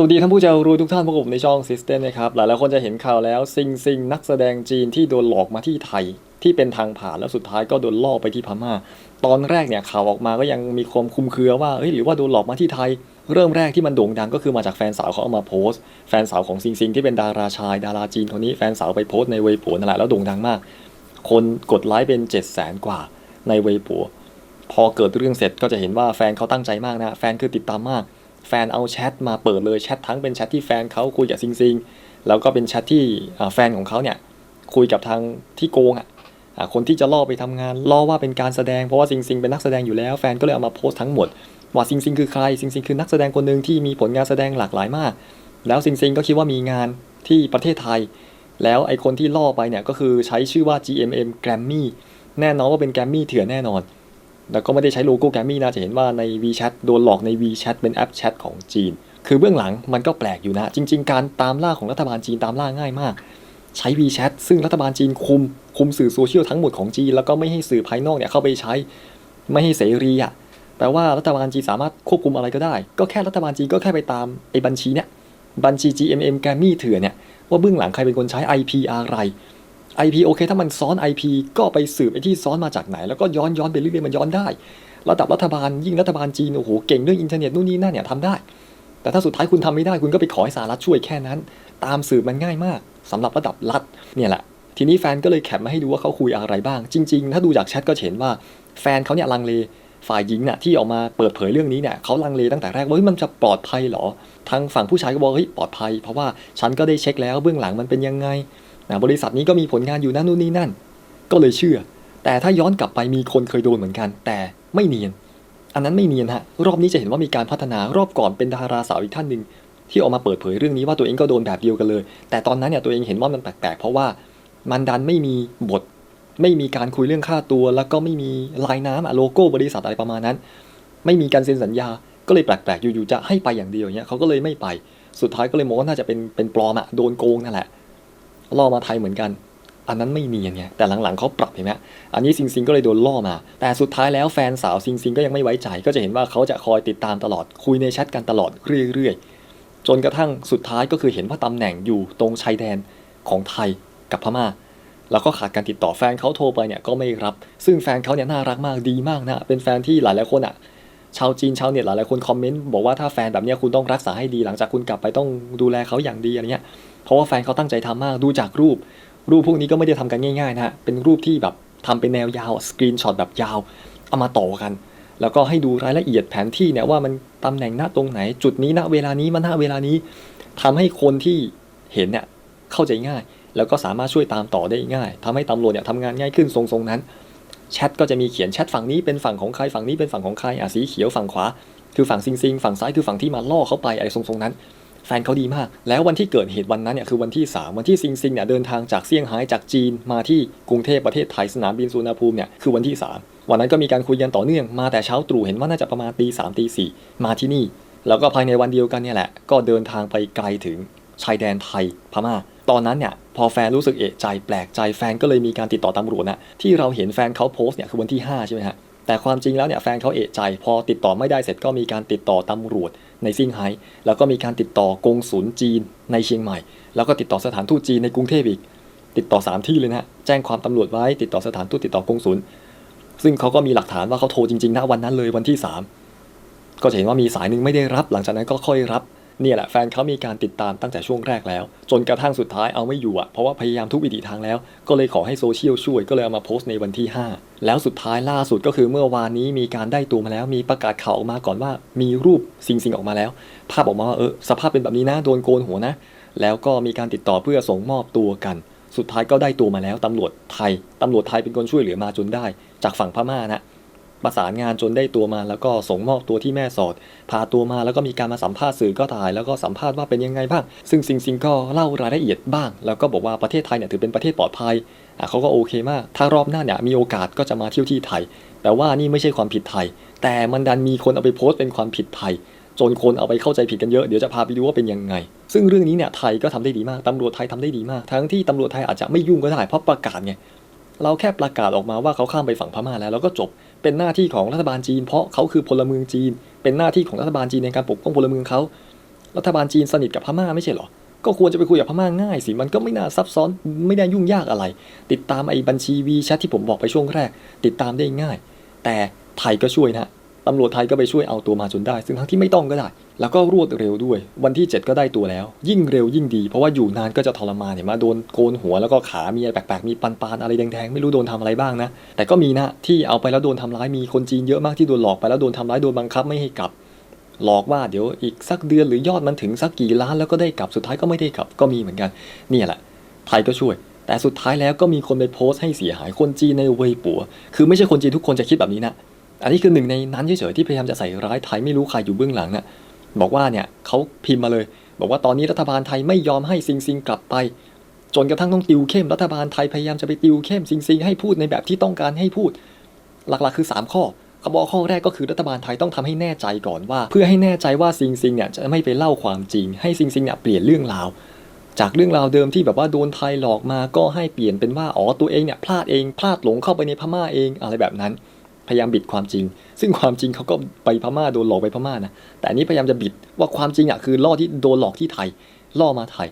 สวัสดีท่านผู้ใจรู้ทุกท่านพบกับผมในช่อง System นะครับ หลายๆคนจะเห็นข่าวแล้วซิงซิงนักแสดงจีนที่โดนหลอกมาที่ไทย ที่เป็นทางผ่านแล้วสุดท้ายก็โดนล่อไปที่พม่า ตอนแรกเนี่ยข่าวออกมาก็ยังมีความคุมเครือว่าเฮ้ยหรือว่าโดนหลอกมาที่ไทย เริ่มแรกที่มันโด่งดังก็คือมาจากแฟนสาวเขาเอามาโพสต์ แฟนสาวของซิงซิงที่เป็นดาราชายดาราจีนคนนี้แฟนสาวไปโพสต์ในเว็บผัวนั่นแหละแล้วโด่งดังมาก คนกดไลค์เป็น7 0 0 0 0 0กว่าในเว็บผัวพอเกิดเรื่องเสร็จก็จะเห็นว่าแฟนเขาตั้งใจมากนะแฟนคือติดตามมาก แฟนเอาแชทมาเปิดเลยแชททั้งเป็นแชทที่แฟนเขาคุยกับซิงซิงแล้วก็เป็นแชทที่แฟนของเขาเนี่ยคุยกับทางที่โกงอะคนที่จะล่อไปทำงานล่อว่าเป็นการแสดงเพราะว่าซิงซิงเป็นนักแสดงอยู่แล้วแฟนก็เลยเอามาโพสต์ทั้งหมดว่าซิงซิงคือใครซิงซิงคือนักแสดงคนหนึ่งที่มีผลงานแสดงหลากหลายมาก แล้วซิงซิงก็คิดว่ามีงานที่ประเทศไทย แล้วไอคนที่ล่อไปเนี่ยก็คือใช้ชื่อว่า GMM Grammy แน่นอนว่าเป็นแกรมมี่เถื่อนแน่นอน แล้วก็ไม่ได้ใช้โลโก้แกรมมี่นะจะเห็นว่าใน WeChat โดนหลอกใน WeChat เป็นแอปแชทของจีน คือเบื้องหลังมันก็แปลกอยู่นะ จริง ๆ การตามล่าของรัฐบาลจีนตามล่าง่ายมาก ใช้ WeChat ซึ่งรัฐบาลจีนคุม คุมสื่อโซเชียลทั้งหมดของจีน แล้วก็ไม่ให้สื่อภายนอกเนี่ยเข้าไปใช้ ไม่ให้เสรีอะแปลว่ารัฐบาลจีนสามารถควบคุมอะไรก็ได้ ก็แค่รัฐบาลจีนก็แค่ไปตามไอ้บัญชีเนี่ยบัญชี GMM แกรมมี่เถื่อนเนี่ยว่าเบื้องหลังใครเป็นคนใช้ IP อะไร IP โอเค ถ้ามันซ้อน IP ก็ไปสืบไอ้ที่ซ้อนมาจากไหน แล้วก็ย้อนย้อนไปเรื่อยๆมันย้อนได้ ระดับรัฐบาลยิ่งรัฐบาลจีนโอ้โหเก่งเรื่องอินเทอร์เน็ตนู่นนี่นั่นเนี่ยทำได้ แต่ถ้าสุดท้ายคุณทำไม่ได้คุณก็ไปขอให้สหรัฐช่วยแค่นั้น ตามสืบมันง่ายมากสำหรับระดับรัฐเนี่ยแหละทีนี้แฟนก็เลยแคปมาให้ดูว่าเขาคุยอะไรบ้าง จริง ๆ ถ้าดูจากแชทก็เห็นว่าแฟนเขาเนี่ยลังเลฝ่ายหญิงน่ะที่ออกมาเปิดเผยเรื่องนี้เนี่ยเขาลังเลตั้งแต่แรกว่ามันจะปลอดภัยหรอ ทางฝั่งผู้ชายก็บอกเฮ้ยปลอดภัย เพราะว่าฉันก็ได้เช็คแล้วเบื้องหลังมันเป็นยังไง นะบริษัทนี้ก็มีผลงานอยู่นั่นนู่นนี่นั่น ก็เลยเชื่อ แต่ถ้าย้อนกลับไปมีคนเคยโดนเหมือนกัน แต่ไม่เนียน อันนั้นไม่เนียนฮะรอบนี้จะเห็นว่ามีการพัฒนารอบก่อนเป็นดาราสาวอีกท่านหนึ่งที่ออกมาเปิดเผยเรื่องนี้ว่าตัวเองก็โดนแบบเดียวกันเลย แต่ตอนนั้นเนี่ยตัวเองเห็นว่ามันแปลกๆเพราะว่ามันดันไม่มีบท ไม่มีการคุยเรื่องค่าตัว แล้วก็ไม่มีลายน้ำอะโลโก้บริษัทอะไรประมาณนั้น ไม่มีการเซ็นสัญญา ก็เลยแปลกๆอยู่ๆจะให้ไปอย่างเดียวเนี่ยเขาก็เลยไม่ไป สุดท้ายก็เลยมองว่าน่าจะเป็นเป็นปลอมอะโดนโกงนั่นแหละ ล่อมาไทยเหมือนกัน อันนั้นไม่เนียไงแต่หลังๆเขาปรับเห็นไหมอันนี้ซิงซิงก็เลยโดนล่อมา แต่สุดท้ายแล้วแฟนสาวซิงซิงก็ยังไม่ไว้ใจ ก็จะเห็นว่าเขาจะคอยติดตามตลอดคุยในแชทกันตลอดเรื่อยๆจนกระทั่งสุดท้ายก็คือเห็นว่าตำแหน่งอยู่ตรงชายแดนของไทยกับพม่าแล้วก็ขาดการติดต่อแฟนเขาโทรไปเนี่ยก็ไม่รับ ซึ่งแฟนเขาเนี่ยน่ารักมากดีมากนะ เป็นแฟนที่หลายๆคนอะ ชาวจีนชาวเน็ตหลายๆคนคอมเมนต์บอกว่าถ้าแฟนแบบเนี้ยคุณต้องรักษาให้ดีหลังจากคุณกลับไปต้องดูแลเขาอย่างดีอะไรเงี้ย เพราะว่าแฟนเขาตั้งใจทำมากดูจากรูป รูปพวกนี้ก็ไม่ได้ทำกันง่ายๆนะฮะเป็นรูปที่แบบทำเป็นแนวยาวสกรีนช็อตแบบยาวเอามาต่อกัน แล้วก็ให้ดูรายละเอียดแผนที่เนี่ยว่ามันตำแหน่งหน้าตรงไหน จุดนี้ณเวลานี้มันณเวลานี้ทำให้คนที่เห็นเนี่ยเข้าใจง่าย แล้วก็สามารถช่วยตามต่อได้ง่ายทำให้ตำรวจเนี่ยทำงานง่ายขึ้นทรงๆนั้นแชทก็จะมีเขียนแชทฝั่งนี้เป็นฝั่งของใครฝั่งนี้เป็นฝั่งของใครอะสีเขียวฝั่งขวา คือฝั่งซิงซิงฝั่งซ้ายคือฝั่งที่มาล่อเขาไปอะไรทรงๆนั้น แฟนเขาดีมาก แล้ววันที่เกิดเหตุวันนั้นเนี่ยคือวันที่ 3 วันที่ซิงซิงเนี่ยเดินทางจากเซี่ยงไฮ้จากจีนมาที่กรุงเทพประเทศไทยสนามบินสุวรรณภูมิเนี่ยคือวันที่ 3 วันนั้นก็มีการคุยกันต่อเนื่องมาแต่เช้าตรู่เห็นว่าน่าจะประมาณตีสามตีสี่มาที่นี่ แล้วก็ภายในวันเดียวกันเนี่ยแหละ ก็เดินทางไปไกลถึงชายแดนไทยพม่า ตอนนั้นเนี่ยพอแฟนรู้สึกเอะใจแปลกใจแฟนก็เลยมีการติดต่อตำรวจนะที่เราเห็นแฟนเขาโพสต์เนี่ยคือวันที่5ใช่ไหมฮะแต่ความจริงแล้วเนี่ยแฟนเขาเอะใจ พอติดต่อไม่ได้เสร็จก็มีการติดต่อตำรวจ ในซิงไฮ้แล้วก็มีการติดต่อกงศูนย์จีนในเชียงใหม่ แล้วก็ติดต่อสถานทูตจีนในกรุงเทพอีก ติดต่อสามที่เลยนะแจ้งความตำรวจไว้ติดต่อสถานทูตติดต่อกงศูนย์ซึ่งเขาก็มีหลักฐานว่าเขาโทรจริงๆณวันนั้นเลยวันที่สามก็เห็นว่ามีสายหนึ่งไม่ได้รับ หลังจากนั้นก็ค่อยรับ เนี่ยแหละแฟนเขามีการติดตามตั้งแต่ช่วงแรกแล้ว จนกระทั่งสุดท้ายเอาไม่อยู่อะเพราะว่าพยายามทุกวิถีทางแล้ว ก็เลยขอให้โซเชียลช่วยก็เลยเอามาโพสต์ในวันที่ 5 แล้วสุดท้ายล่าสุดก็คือเมื่อวานนี้มีการได้ตัวมาแล้ว มีประกาศข่าวออกมาก่อนว่า มีรูปซิงซิงออกมาแล้ว ภาพออกมาว่าเออสภาพเป็นแบบนี้นะโดนโกนหัวนะ แล้วก็มีการติดต่อเพื่อส่งมอบตัวกัน สุดท้ายก็ได้ตัวมาแล้วตำรวจไทยตำรวจไทยเป็นคนช่วยเหลือมาจนได้ จากฝั่งพม่านะ ประสานงานจนได้ตัวมาแล้วก็ส่งมอบตัวที่แม่สอด พาตัวมาแล้วก็มีการมาสัมภาษณ์สื่อก็ถ่าย แล้วก็สัมภาษณ์ว่าเป็นยังไงบ้าง ซึ่งซิงซิงก็เล่ารายละเอียดบ้าง แล้วก็บอกว่าประเทศไทยเนี่ยถือเป็นประเทศปลอดภัยเขาก็โอเคมาก ถ้ารอบหน้าเนี่ยมีโอกาสก็จะมาเที่ยวที่ไทย แต่ว่านี่ไม่ใช่ความผิดไทย แต่มันดันมีคนเอาไปโพสต์เป็นความผิดไทยจนคนเอาไปเข้าใจผิดกันเยอะ เดี๋ยวจะพาไปดูว่าเป็นยังไง ซึ่งเรื่องนี้เนี่ยไทยก็ทำได้ดีมากตำรวจไทยทำได้ดีมาก ทั้งที่ตำรวจไทยอาจจะไม่ยุ่งก็ได้เพราะประกาศไง เราแค่ประกาศออกมาว่าเขาข้ามไปฝั่งพม่าแล้วแล้วก็จบ เป็นหน้าที่ของรัฐบาลจีน เพราะเขาคือพลเมืองจีน เป็นหน้าที่ของรัฐบาลจีนในการปกป้องพลเมืองเขารัฐบาลจีนสนิทกับพม่าไม่ใช่หรอก็ควรจะไปคุยกับพม่าง่ายสิ มันก็ไม่น่าซับซ้อน ไม่ได้ยุ่งยากอะไร ติดตามไอ้บัญชีวีแชทที่ผมบอกไปช่วงแรก ติดตามได้ง่าย แต่ไทยก็ช่วยนะ ตำรวจไทยก็ไปช่วยเอาตัวมาจนได้ ซึ่งทั้งที่ไม่ต้องก็ได้ แล้วก็รวดเร็วด้วย วันที่ 7 ก็ได้ตัวแล้ว ยิ่งเร็วยิ่งดี เพราะว่าอยู่นานก็จะทรมานเนี่ยมาโดนโกนหัวแล้วก็ขา มีอะไรแปลกๆ มีปันปานๆอะไรแดงๆ ไม่รู้โดนทำอะไรบ้างนะ แต่ก็มีนะที่เอาไปแล้วโดนทำร้าย มีคนจีนเยอะมากที่โดนหลอกไปแล้วโดนทำร้าย โดนบังคับไม่ให้กลับ หลอกว่าเดี๋ยวอีกสักเดือนหรือยอดมันถึงสักกี่ล้านแล้วก็ได้กลับ สุดท้ายก็ไม่ได้กลับ ก็มีเหมือนกัน เนี่ยแหละ ไทยก็ช่วยแต่สุดท้ายแล้วก็มีคนไปโพสต์ให้เสียหายคนจีนในเวยปัว คือไม่ใช่คนจีนทุกคนจะคิดแบบนี้นะ อันนี้คือหนึ่งในนั้นเฉยๆที่พยายามจะใส่ร้ายไทยไม่รู้ใครอยู่เบื้องหลังน่ะบอกว่าเนี่ยเขาพิมพ์มาเลย บอกว่าตอนนี้รัฐบาลไทยไม่ยอมให้ซิงซิงกลับไป จนกระทั่งต้องติวเข้มรัฐบาลไทยพยายามจะไปติวเข้มซิงซิงให้พูดในแบบที่ต้องการให้พูด หลักๆคือ 3 ข้อเขาบอกข้อแรกก็คือรัฐบาลไทยต้องทำให้แน่ใจก่อนว่า เพื่อให้แน่ใจว่าซิงซิงเนี่ยจะไม่ไปเล่าความจริง ให้ซิงซิงเนี่ยเปลี่ยนเรื่องราวจากเรื่องราวเดิมที่แบบว่าโดนไทยหลอกมาก็ให้เปลี่ยนเป็นว่าอ๋อตัวเองเนี่ยพลาดเองพลาดหลงเข้าไปในพม่าเองอะไรแบบนั้น พยายามบิดความจริง ซึ่งความจริงเขาก็ไปพม่าโดนหลอกไปพม่านะแต่อันนี้พยายามจะบิดว่าความจริงอะคือล่อที่โดนหลอกที่ไทยล่อมาไทย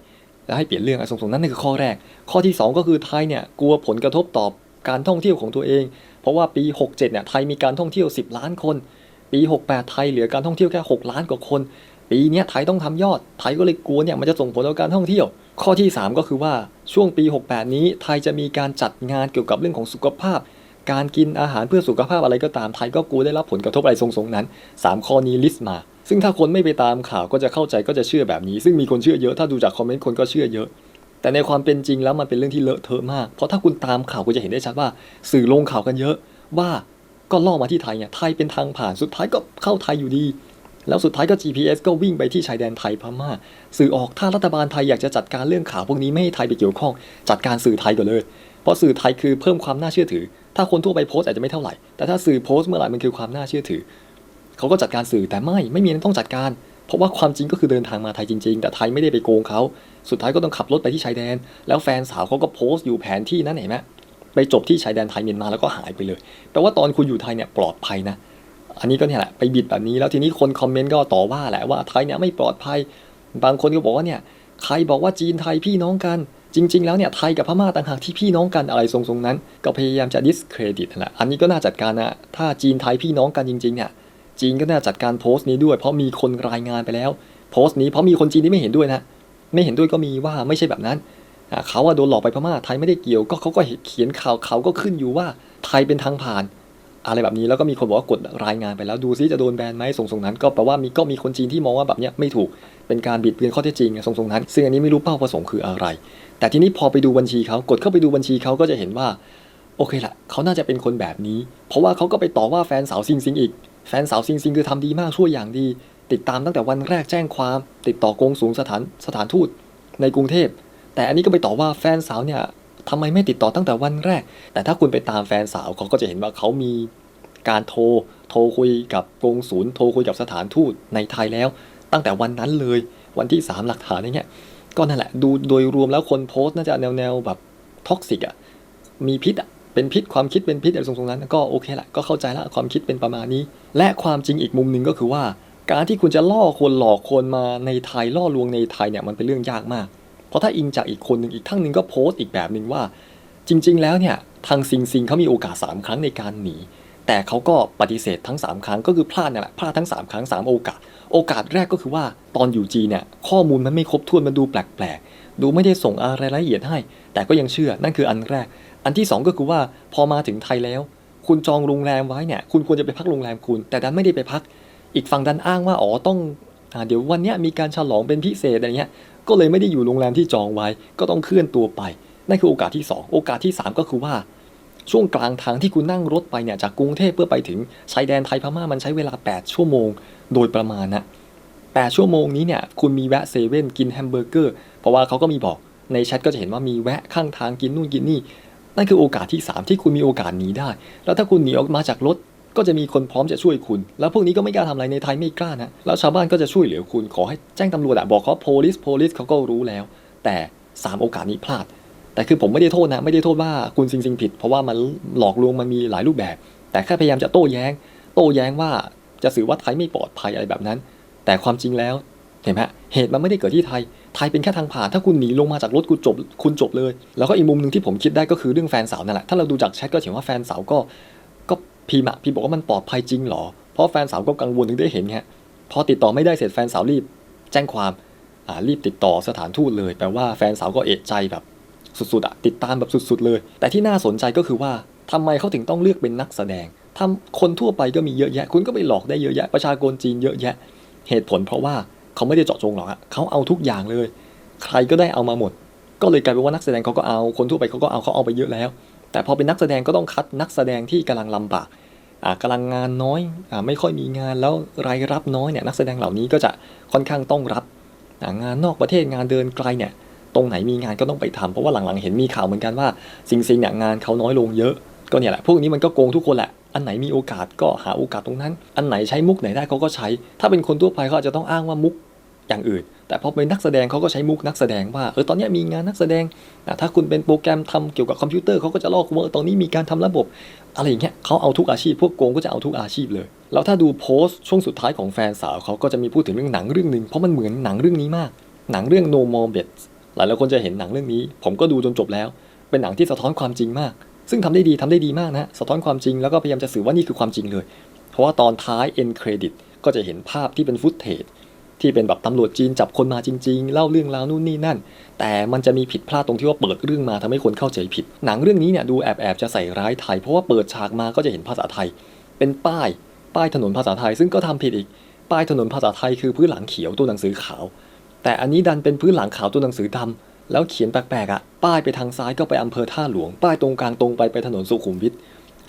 แล้วให้เปลี่ยนเรื่องไอ้ส่งนั่นนคือข้อแรก ข้อที่ 2 ก็คือไทยเนี่ยกลัวผลกระทบต่อการท่องเที่ยวของตัวเอง เพราะว่าปี 67เนี่ยไทยมีการท่องเที่ยว 10 ล้านคน ปี 68 ไทยเหลือการท่องเที่ยวแค่ 6 ล้านกว่าคน ปีเนี้ยไทยต้องทำยอด ไทยก็เลยกลัวเนี่ยมันจะส่งผลต่อการท่องเที่ยว ข้อที่ 3 ก็คือว่าช่วงปี 68 นี้ไทยจะมีการจัดงานเกี่ยวกับเรื่องของสุขภาพ การกินอาหารเพื่อสุขภาพอะไรก็ตามไทยก็กลัวได้รับผลกระทบอะไรทรงๆนั้น 3 ข้อนี้ลิสต์มา ซึ่งถ้าคนไม่ไปตามข่าวก็จะเข้าใจก็จะเชื่อแบบนี้ ซึ่งมีคนเชื่อเยอะถ้าดูจากคอมเมนต์คนก็เชื่อเยอะแต่ในความเป็นจริงแล้วมันเป็นเรื่องที่เลอะเทอะมาก เพราะถ้าคุณตามข่าวคุณจะเห็นได้ชัดว่า สื่อลงข่าวกันเยอะ ว่าก็ล่อมาที่ไทยเนี่ยไทยเป็นทางผ่านสุดท้ายก็เข้าไทยอยู่ดี แล้วสุดท้ายก็ GPS ก็วิ่งไปที่ชายแดนไทยพม่า สื่อออกถ้ารัฐบาลไทยอยากจะจัดการเรื่องข่าวพวกนี้ไม่ให้ไทยไปเกี่ยวข้อง จัดการสื่อไทยก่อนเลย เพราะสื่อไทยคือเพิ่มความน่าเชื่อถือ ถ้าคนทั่วไปโพสต์อาจจะไม่เท่าไหร่ แต่ถ้าสื่อโพสต์เมื่อไหร่มันคือความน่าเชื่อถือ เขาก็จัดการสื่อแต่ไม่ไม่มีนั้นต้องจัดการ เพราะว่าความจริงก็คือเดินทางมาไทยจริง ๆ แต่ไทยไม่ได้ไปโกงเขาสุดท้ายก็ต้องขับรถไปที่ชายแดน แล้วแฟนสาวเขาก็โพสต์อยู่แผนที่นั้นเห็นไหมไปจบที่ชายแดนไทยเมียนมาแล้วก็หายไปเลยแปลว่าตอนคุณอยู่ไทยเนี่ยปลอดภัยนะอันนี้ก็เนี่ยแหละไปบิดแบบนี้แล้วทีนี้คนคอมเมนต์ก็ต่อว่าแหละว่าไทยเนี่ยไม่ปลอดภัย บางคนก็บอกว่าเนี่ยใครบอกว่าจีนไทยพี่น้องกัน จริง ๆ แล้วเนี่ยไทยกับพม่าต่างหากที่พี่น้องกันอะไรทรงๆนั้น ก็พยายามจะ discredit นั่นแหละอันนี้ก็น่าจัดการนะถ้าจีนไทยพี่น้องกันจริงๆเนี่ยจีนก็น่าจัดการโพสต์นี้ด้วยเพราะมีคนรายงานไปแล้ว โพสต์นี้เพราะมีคนจีนที่ไม่เห็นด้วยนะไม่เห็นด้วยก็มีว่าไม่ใช่แบบนั้นอ่าเขาว่าโดนหลอกไปพม่าไทยไม่ได้เกี่ยว ก็เขาก็เขียนข่าวเขาก็ขึ้นอยู่ว่าไทยเป็นทางผ่าน อะไรแบบนี้แล้วก็มีคนบอกว่ากดรายงานไปแล้วดูซิจะโดนแบนไหมส่งๆนั้น ก็แปลว่ามีก็มีคนจีนที่มองว่าแบบเนี้ยไม่ถูกเป็นการบิดเบือนข้อเท็จจริงส่งๆนั้น ซึ่งอันนี้ไม่รู้เป้าประสงค์คืออะไร แต่ทีนี้พอไปดูบัญชีเขากดเข้าไปดูบัญชีเขาก็จะเห็นว่า โอเคละเขาน่าจะเป็นคนแบบนี้ เพราะว่าเขาก็ไปต่อว่าแฟนสาวซิงซิงอีกแฟนสาวซิงซิงคือทำดีมากช่วยอย่างดี ติดตามตั้งแต่วันแรกแจ้งความ ติดต่อกงสูงสถานสถานทูตในกรุงเทพแต่อันนี้ก็ไปต่อว่าแฟนสาวเนี่ย ทำไมไม่ติดต่อตั้งแต่วันแรก แต่ถ้าคุณไปตามแฟนสาวเขาก็จะเห็นว่าเขามีการโทร โทรคุยกับกงศูนย์ โทรคุยกับสถานทูตในไทยแล้ว ตั้งแต่วันนั้นเลย วันที่ 3 หลักฐานอย่างเงี้ย ก็นั่นแหละ ดูโดยรวมแล้วคนโพสต์น่าจะแนวแนวแบบท็อกซิกอะ มีพิษอะ เป็นพิษ ความคิดเป็นพิษอะไรทรงๆนั้น ก็โอเคแหละ ก็เข้าใจละ ความคิดเป็นประมาณนี้ และความจริงอีกมุมหนึ่งก็คือว่า การที่คุณจะล่อคนหลอกคนมาในไทย ล่อลวงในไทยเนี่ย มันเป็นเรื่องยากมาก เพราะถ้าอิงจากอีกคนหนึ่งอีกทั้งหนึ่งก็โพสต์อีกแบบหนึ่งว่า จริง ๆ แล้วเนี่ยทางซิงซิงเขามีโอกาส 3 ครั้งในการหนี แต่เขาก็ปฏิเสธทั้ง 3 ครั้งก็คือพลาดนั่แหละพลาดทั้ง 3 ครั้ง 3 โอกาส โอกาสแรกก็คือว่าตอนอยู่จีเนี่ยข้อมูลมันไม่ครบถ้วนมันดูแปลกๆดูไม่ได้ส่งอะไรรายละเอียดให้ แต่ก็ยังเชื่อนั่นคืออันแรก อันที่ 2 ก็คือว่าพอมาถึงไทยแล้ว คุณจองโรงแรมไว้เนี่ยคุณควรจะไปพักโรงแรมคุณ แต่ดันไม่ได้ไปพัก อีกฝั่งดันอ้างว่าอ๋อต้องอเดี๋ยววันเนี้ยมีการฉลองเป็นพิเศษอะไรเงี้ย ก็เลยไม่ได้อยู่โรงแรมที่จองไว้ ก็ต้องเคลื่อนตัวไป นั่นคือโอกาสที่ 2 โอกาสที่ 3 ก็คือว่า ช่วงกลางทางที่คุณนั่งรถไปเนี่ยจากกรุงเทพเพื่อไปถึงชายแดนไทยพม่ามันใช้เวลา 8 ชั่วโมง โดยประมาณนะ8ชั่วโมงนี้เนี่ยคุณมีแวะเซเว่นกินแฮมเบอร์เกอร์ เพราะว่าเขาก็มีบอกในแชทก็จะเห็นว่ามีแวะข้างทางกินนู่นกินนี่นั่นคือโอกาสที่ 3 ที่คุณมีโอกาสหนีได้ แล้วถ้าคุณหนีออกมาจากรถ ก็จะมีคนพร้อมจะช่วยคุณ แล้วพวกนี้ก็ไม่กล้าทำอะไรในไทยไม่กล้านะ แล้วชาวบ้านก็จะช่วยเหลือคุณ ขอให้แจ้งตำรวจอะบอกเขา police police เขาก็รู้แล้ว แต่ 3 โอกาสนี้พลาด แต่คือผมไม่ได้โทษนะ ไม่ได้โทษว่าคุณซิงซิงผิด เพราะว่ามันหลอกลวงมันมีหลายรูปแบบ แต่แค่พยายามจะโต้แย้ง โต้แย้งว่าจะสื่อว่าไทยไม่ปลอดภัยอะไรแบบนั้น แต่ความจริงแล้วเห็นไหมเหตุมันไม่ได้เกิดที่ไทย ไทยเป็นแค่ทางผ่านถ้าคุณหนีลงมาจากรถคุณจบคุณจบเลย แล้วก็อีกมุมหนึ่งที่ผมคิดได้ก็คือเรื่องแฟนสาวนั่นแหละถ้าเราดูจากแชทก็เห็นว่าแฟนสาวก็ก็ พิมพ์อะพิมพ์บอกว่ามันปลอดภัยจริงเหรอ เพราะแฟนสาวก็กังวลถึงได้เห็นไงพอติดต่อไม่ได้เสร็จแฟนสาวรีบ แจ้งความอ่ารีบติดต่อสถานทูตเลยแปลว่าแฟนสาวก็เอะใจแบบสุดๆอะติดตามแบบสุด ๆ เลย แต่ที่น่าสนใจก็คือว่าทำไมเขาถึงต้องเลือกเป็นนักแสดงทำคนทั่วไปก็มีเยอะแยะ คุณก็ไปหลอกได้เยอะแยะ ประชากรจีนเยอะแยะ เหตุผลเพราะว่าเขาไม่ได้เจาะจงหรอกเขาเอาทุกอย่างเลย ใครก็ได้เอามาหมด ก็เลยกลายเป็นว่านักแสดงเขาก็เอา คนทั่วไปเขาก็เอาเขาเอาไปเยอะแล้ว แต่พอเป็นนักแสดงก็ต้องคัดนักแสดงที่กำลังลำบากอ่ากำลังงานน้อยอไม่ค่อยมีงานแล้วรายรับน้อยเนี่ยนักแสดงเหล่านี้ก็จะค่อนข้างต้องรับงานนอกประเทศงานเดินไกลเนี่ยตรงไหนมีงานก็ต้องไปทำเพราะว่าหลังๆเห็นมีข่าวเหมือนกันว่าซิงซิงเนี่ยงานเขาน้อยลงเยอะ ก็เนี่ยแหละพวกนี้มันก็โกงทุกคนแหละอันไหนมีโอกาสก็หาโอกาสตรงนั้น อันไหนใช้มุกไหนได้เขาก็ใช้ ถ้าเป็นคนทั่วไปเขาอาจจะต้องอ้างว่ามุกอย่างอื่น แต่พอเป็นนักแสดงเขาก็ใช้มุกนักแสดงว่าเออตอนนี้มีงานนักแสดงอะถ้าคุณเป็นโปรแกรมทำเกี่ยวกับคอมพิวเตอร์เขาก็จะลอกว่าเออตอนนี้มีการทำระบบ อะไรอย่างเงี้ยเขาเอาทุกอาชีพพวกโกงก็จะเอาทุกอาชีพเลย แล้วถ้าดูโพสต์ช่วงสุดท้ายของแฟนสาวเขาก็จะมีพูดถึงเรื่องหนังเรื่องหนึ่งเพราะมันเหมือนหนังเรื่องนี้มาก หนังเรื่อง No More Bets หลายหลายคนจะเห็นหนังเรื่องนี้ ผมก็ดูจนจบแล้ว เป็นหนังที่สะท้อนความจริงมาก ซึ่งทำได้ดีทำได้ดีมากนะสะท้อนความจริงแล้วก็พยายามจะสื่อว่านี่คือความจริงเลย เพราะว่าตอนท้าย end credit ก็จะเห็นภาพที่เป็นฟุตเทจ ที่เป็นแบบตำรวจจีนจับคนมาจริง ๆ เล่าเรื่องราวนู่นนี่นั่น แต่มันจะมีผิดพลาดตรงที่ว่าเปิดเรื่องมาทำให้คนเข้าใจผิด หนังเรื่องนี้เนี่ยดูแอบแอบๆจะใส่ร้ายไทย เพราะว่าเปิดฉากมาก็จะเห็นภาษาไทย เป็นป้าย ป้ายถนนภาษาไทย ซึ่งก็ทำผิดอีก ป้ายถนนภาษาไทยคือพื้นหลังเขียวตัวหนังสือขาว แต่อันนี้ดันเป็นพื้นหลังขาวตัวหนังสือดำแล้วเขียนแปลกๆอะ ป้ายไปทางซ้ายก็ไปอำเภอท่าหลวง ป้ายตรงกลางตรงไปไปถนนสุขุมวิท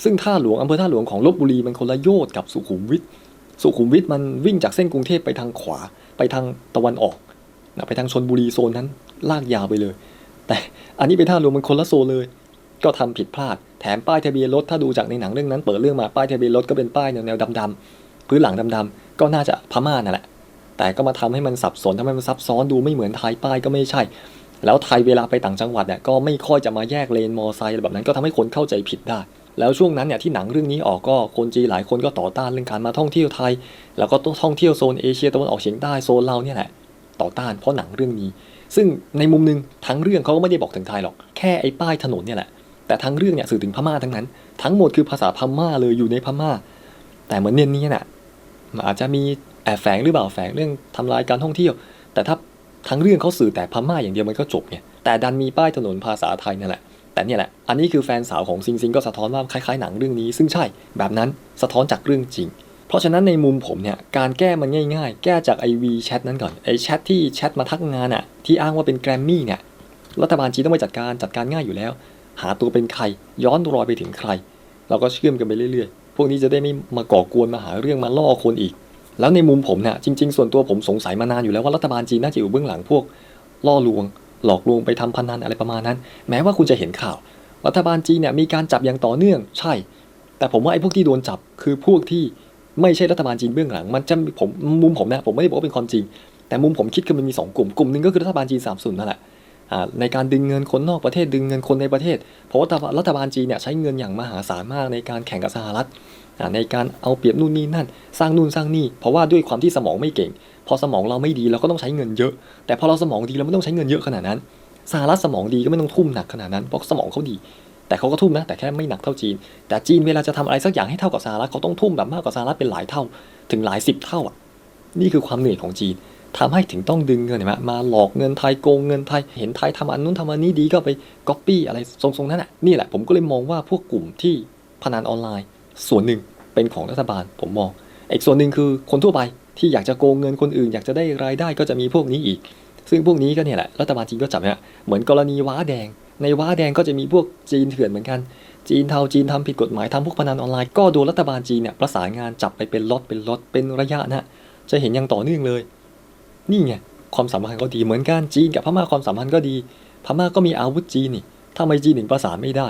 ซึ่งท่าหลวงอำเภอท่าหลวงของลบบุรีมันคนละโยชน์กับสุขุมวิท สุขุมวิทมันวิ่งจากเส้นกรุงเทพไปทางขวาไปทางตะวันออกนะไปทางชนบุรีโซนนั้นลากยาวไปเลย แต่อันนี้เป็นท่าหลวงมันคนละโซนเลย ก็ทำผิดพลาดแถมป้ายทะเบียนรถถ้าดูจากในหนังเรื่องนั้น เปิดเรื่องมาป้ายทะเบียนรถก็เป็นป้ายแนวแนวดำๆพื้นหลังดำๆก็น่าจะพม่านั่นแหละ แต่ก็มาทำให้มันสับสนทำให้มันซับซ้อนดูไม่เหมือนไทยป้ายก็ไม่ใช่ แล้วไทยเวลาไปต่างจังหวัดเนี่ยก็ไม่ค่อยจะมาแยกเลนมอไซค์อะไรแบบนั้นก็ทำให้คนเข้าใจผิดได้ แล้วช่วงนั้นเนี่ยที่หนังเรื่องนี้ออกก็คนจีนหลายคนก็ต่อต้านเรื่องการมาท่องเที่ยวไทย แล้วก็ท่องเที่ยวโซนเอเชียตะวันออกเฉียงใต้โซนเราเนี่ยแหละต่อต้านเพราะหนังเรื่องนี้ ซึ่งในมุมหนึงทั้งเรื่องเขาก็ไม่ได้บอกถึงไทยหรอกแค่ไอ้ป้ายถนนเนี่ยแหละแต่ทั้งเรื่องเนี่ยสื่อถึงพม่าทั้งนั้น ทั้งหมดคือภาษาพม่าเลยอยู่ในพม่า แต่เหมือนเนียนนี้น่ะมันอาจจะมีแอบแฝงหรือเปล่าแฝงเรื่องทำลายการท่องเที่ยว แต่ถ้าทั้งเรื่องเขาสื่อแต่พม่าอย่างเดียวมันก็จบไงแต่ดันมีป้ายถนนภาษาไทยนั่นแหละ แต่เนี่ยแหละ อันนี้คือแฟนสาวของซิงซิงก็สะท้อนว่าคล้ายๆหนังเรื่องนี้ ซึ่งใช่แบบนั้นสะท้อนจากเรื่องจริง เพราะฉะนั้นในมุมผมเนี่ยการแก้มันง่ายๆ แก้จากไอวีแชทนั้นก่อนไอแชทที่แชทมาทักงานอะที่อ้างว่าเป็นแกรมมี่เนี่ยรัฐบาลจีนต้องไปจัดการจัดการง่ายอยู่แล้ว หาตัวเป็นใครย้อนรอยไปถึงใคร เราก็เชื่อมกันไปเรื่อยๆ พวกนี้จะได้ไม่มาก่อกวนมาหาเรื่องมาล่อคนอีก แล้วในมุมผมเนี่ยจริง ๆ ส่วนตัวผมสงสัยมานานอยู่แล้วว่ารัฐบาลจีนน่าจะอยู่เบื้องหลังพวกล่อลวง หลอกลวงไปทำพนันอะไรประมาณนั้น แม้ว่าคุณจะเห็นข่าว รัฐบาลจีนเนี่ยมีการจับอย่างต่อเนื่องใช่ แต่ผมว่าไอ้พวกที่โดนจับคือพวกที่ไม่ใช่รัฐบาลจีนเบื้องหลัง มันจะผมมุมผมนะผมไม่ได้บอกว่าเป็นความจริง แต่มุมผมคิดคือมันมีสองกลุ่ม กลุ่มหนึ่งก็คือรัฐบาลจีนสามส่วนนั่นแหละในการดึงเงินคนนอกประเทศดึงเงินคนในประเทศ เพราะว่ารัฐบาลจีนเนี่ยใช้เงินอย่างมหาศาลมากในการแข่งกับสหรัฐในการเอาเปรียบนู่นนี่นั่น สร้างนู่นสร้างนี่เพราะว่าด้วยความที่สมองไม่เก่ง พอสมองเราไม่ดีเราก็ต้องใช้เงินเยอะ แต่พอเราสมองดีเราไม่ต้องใช้เงินเยอะขนาดนั้นสหรัฐสมองดีก็ไม่ต้องทุ่มหนักขนาดนั้นเพราะสมองเขาดี แต่เขาก็ทุ่มนะแต่แค่ไม่หนักเท่าจีน แต่จีนเวลาจะทำอะไรสักอย่างให้เท่ากับสหรัฐเขาต้องทุ่มแบบมากกว่าสหรัฐเป็นหลายเท่า ถึงหลายสิบเท่าอะนี่คือความเหนื่อยของจีนทำให้ถึงต้องดึงเงินเห็นไหมมาหลอกเงินไทยโกงเงินไทยเห็นไทยทำอันนู้นทำอันนี้ดีก็ไปก๊อปปี้อะไรทรงๆนั้นอะนี่แหละผมก็เลยมองว่าพวกกลุ่มที่พนันออนไลน์ ส่วนหนึ่งเป็นของรัฐบาลผมมองอีกส่วนหนึ่งคือคนทั่วไป ที่อยากจะโกงเงินคนอื่น อยากจะได้รายได้ก็จะมีพวกนี้อีก ซึ่งพวกนี้ก็เนี่ยแหละรัฐบาลจีนก็จับเนี่ยเหมือนกรณีว้าแดง ในว้าแดงก็จะมีพวกจีนเถื่อนเหมือนกัน จีนเทาจีนทำผิดกฎหมายทำพวกพนันออนไลน์ก็โดนรัฐบาลจีนเนี่ยประสานงานจับไปเป็นล็อตเป็นล็อตเป็นระยะนะจะเห็นอย่างต่อเนื่องเลย นี่ไงความสัมพันธ์ก็ดีเหมือนกันจีนกับพม่าความสัมพันธ์ก็ดี พม่าก็มีอาวุธจีนนี่ทำไมจีนถึงประสานไม่ได้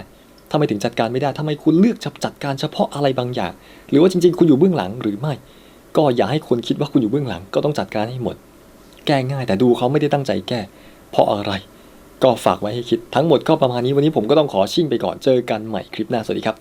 ทำไมถึงจัดการไม่ได้ทำไมคุณเลือกจะจัดการเฉพาะอะไรบางอย่าง หรือว่าจริง ๆ คุณอยู่เบื้องหลังหรือไม่ ก็อย่าให้คนคิดว่าคุณอยู่เบื้องหลัง ก็ต้องจัดการให้หมด แก้ง่ายแต่ดูเขาไม่ได้ตั้งใจแก้ เพราะอะไร ก็ฝากไว้ให้คิดทั้งหมดก็ประมาณนี้วันนี้ผมก็ต้องขอชิ่งไปก่อนเจอกันใหม่คลิปหน้าสวัสดีครับ